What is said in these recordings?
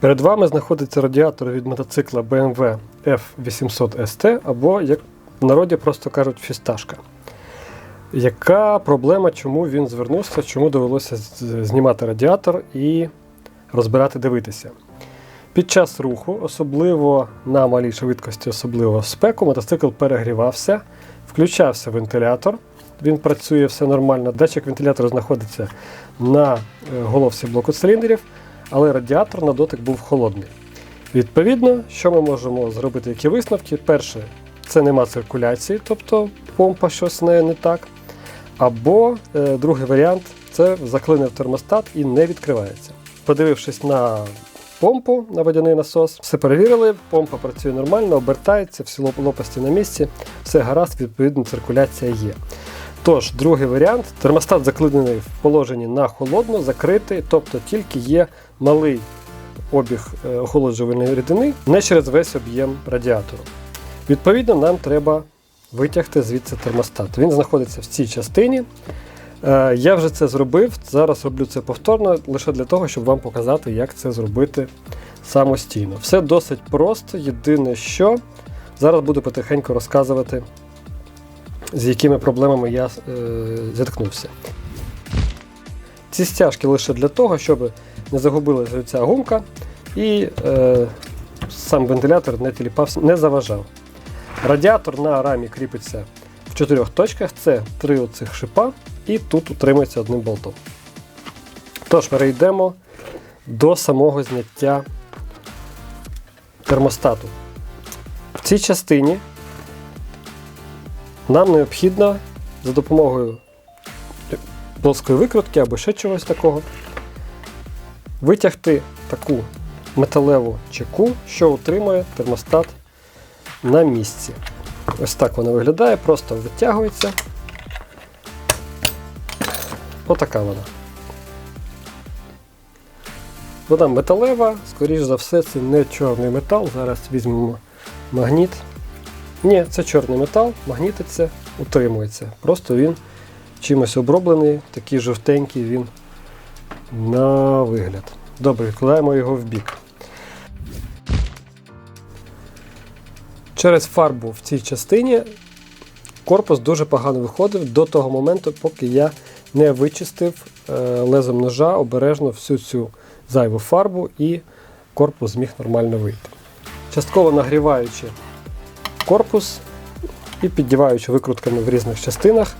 Перед вами знаходиться радіатор від мотоцикла BMW F800 ST або, як в народі просто кажуть, фісташка. Яка проблема, чому він звернувся, чому довелося знімати радіатор і розбирати, дивитися? Під час руху, особливо на малій швидкості, особливо в спеку, мотоцикл перегрівався, включався вентилятор. Він працює все нормально. Датчик вентилятора знаходиться на е, головці блоку циліндрів, але радіатор на дотик був холодний. Відповідно, що ми можемо зробити, які висновки? Перше, це нема циркуляції, тобто помпа щось з нею не так. Або е, другий варіант це заклинив термостат і не відкривається. Подивившись на помпу на водяний насос, все перевірили, помпа працює нормально, обертається, всі лоп- лопасті на місці, все гаразд, відповідно, циркуляція є. Тож, другий варіант термостат заклинений в положенні на холодно, закритий, тобто тільки є малий обіг е, охолоджувальної рідини не через весь об'єм радіатору. Відповідно, нам треба витягти звідси термостат. Він знаходиться в цій частині. Е, Я вже це зробив. Зараз роблю це повторно лише для того, щоб вам показати, як це зробити самостійно. Все досить просто. Єдине, що зараз буду потихеньку розказувати, з якими проблемами я е, зіткнувся. Ці стяжки лише для того, щоб не загубилася ця гумка і е, сам вентилятор не тіліпався, не заважав. Радіатор на рамі кріпиться в чотирьох точках. Це три оцих шипа, і тут утримується одним болтом. Тож, перейдемо до самого зняття термостату. В цій частині нам необхідно за допомогою плоскої викрутки або ще чогось такого витягти таку металеву чеку, що утримує термостат на місці. Ось так вона виглядає, просто витягується. Отака вона. Вона металева, скоріш за все, це не чорний метал. Зараз візьмемо магніт. Ні, це чорний метал, магнітиться, утримується. Просто він чимось оброблений, такий жовтенький він на вигляд. Добре, відкладаємо його в бік. Через фарбу в цій частині корпус дуже погано виходив до того моменту, поки я не вичистив е, лезом ножа обережно всю цю зайву фарбу і корпус зміг нормально вийти. Частково нагріваючи корпус і піддіваючи викрутками в різних частинах,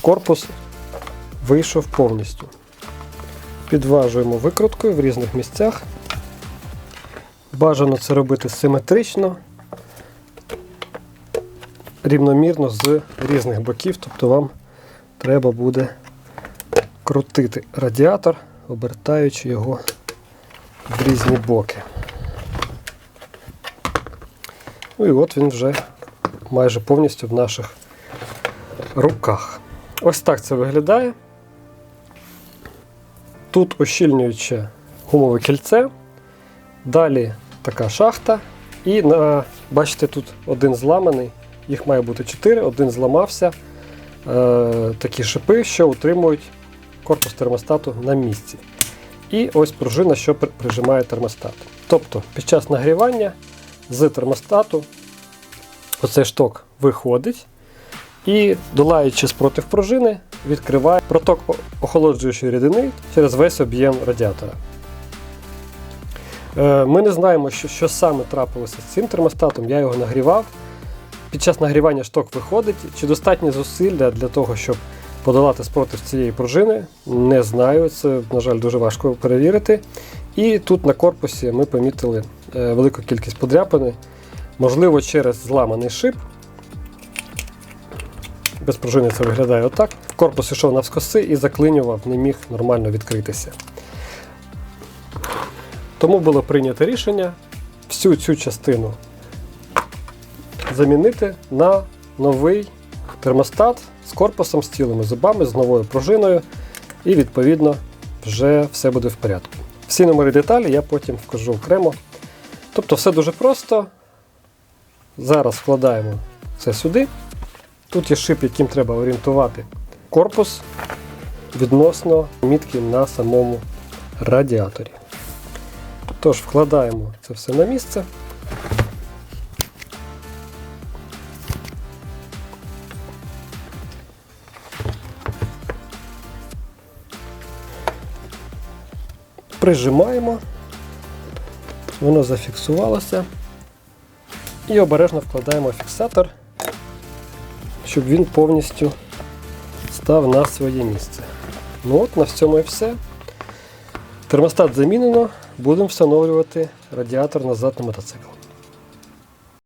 корпус вийшов повністю. Підважуємо викруткою в різних місцях. Бажано це робити симетрично, рівномірно з різних боків, тобто вам треба буде крутити радіатор, обертаючи його в різні боки. Ну і от він вже майже повністю в наших руках. Ось так це виглядає. Тут ощільнююче гумове кільце, далі така шахта, і на, бачите, тут один зламаний, їх має бути 4, один зламався. Е, такі шипи, що утримують корпус термостату на місці. І ось пружина, що прижимає термостат. Тобто під час нагрівання з термостату оцей шток виходить і, долаючи спротив пружини, відкриває проток охолоджуючої рідини через весь об'єм радіатора. Е, Ми не знаємо, що, що саме трапилося з цим термостатом, я його нагрівав. Під час нагрівання шток виходить. Чи достатні зусилля для того, щоб подолати спротив цієї пружини? Не знаю. Це, на жаль, дуже важко перевірити. І тут на корпусі ми помітили велику кількість подряпини, можливо, через зламаний шип. Без пружини це виглядає отак. Корпус йшов навскоси і заклинював, не міг нормально відкритися. Тому було прийнято рішення всю цю частину замінити на новий термостат з корпусом, з цілими зубами, з новою пружиною, і відповідно вже все буде в порядку. Всі номери деталі я потім вкажу окремо. Тобто все дуже просто. Зараз вкладаємо це сюди. Тут є шип, яким треба орієнтувати корпус відносно мітки на самому радіаторі. Тож вкладаємо це все на місце. Прижимаємо, воно зафіксувалося. І обережно вкладаємо фіксатор, щоб він повністю став на своє місце. Ну от, на всьому і все. Термостат замінено, будемо встановлювати радіатор назад на мотоцикл.